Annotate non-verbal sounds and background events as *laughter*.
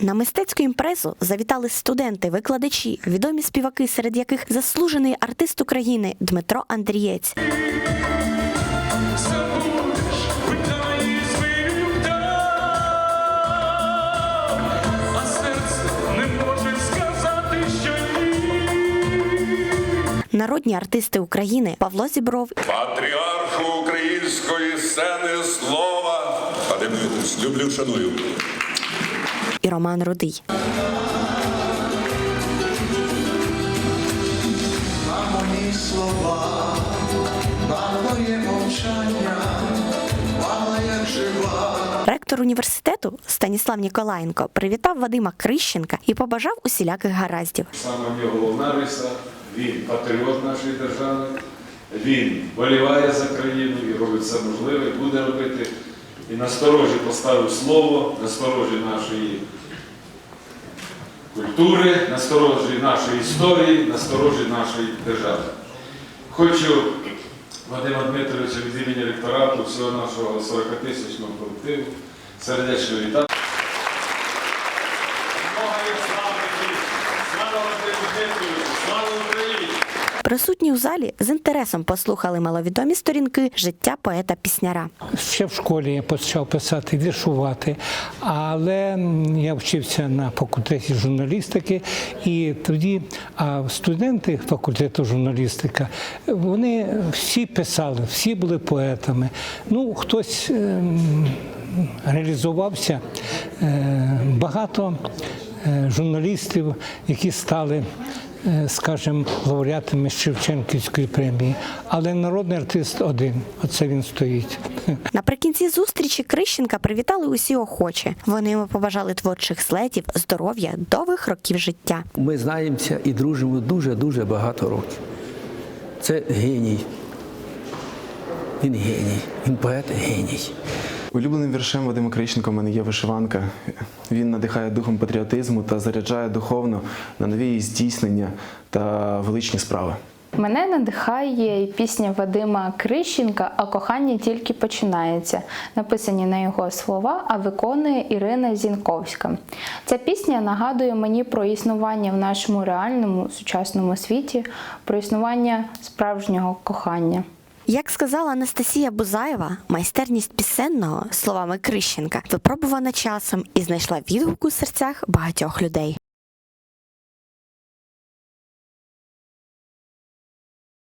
На мистецьку імпрезу завітали студенти, викладачі, відомі співаки, серед яких заслужений артист України Дмитро Андрієць. Народні артисти України Павло Зібров, Патріарху української сцени слова. Люблю, шаную. І Роман Рудий. на мої слова, на моє мовчання, як жива. Ректор університету Станіслав Ніколаєнко привітав Вадима Крищенка і побажав усіляких гараздів. Саме його головна риса, він патріот нашої держави, він боліває за країну і робить все можливе, буде робити. І насторожі поставив слово, насторожі нашої культури, насторожі нашої історії, насторожі нашої держави. Хочу Вадима Дмитровича від імені ректорату, всього нашого 40-тисячного колективу, сердечно вітати. Слава Вадиму Дмитровичу! Слава! Присутні у залі з інтересом послухали маловідомі сторінки життя поета-пісняра. Ще в школі я почав писати, віршувати, але я вчився на факультеті журналістики, і тоді студенти факультету журналістика, вони всі писали, всі були поетами. Ну, хтось ем, реалізувався, е, багато е, журналістів, які стали скажімо, лауреатами Шевченківської премії. Але народний артист один, оце він стоїть. *laughs* Наприкінці зустрічі Крищенка привітали усі охочі. Вони йому побажали творчих злетів, здоров'я, довгих років життя. Ми знаємося і дружимо дуже-дуже багато років. Це геній. Він геній, він поет геній. Улюбленим віршем Вадима Крищенка в мене є вишиванка. Він надихає духом патріотизму та заряджає духовно на нові здійснення та величні справи. Мене надихає пісня Вадима Крищенка, а кохання тільки починається. Написані на його слова, а виконує Ірина Зінковська. Ця пісня нагадує мені про існування в нашому реальному сучасному світі, про існування справжнього кохання. Як сказала Анастасія Бузаєва, майстерність пісенного словами Крищенка випробувана часом і знайшла відгук у серцях багатьох людей.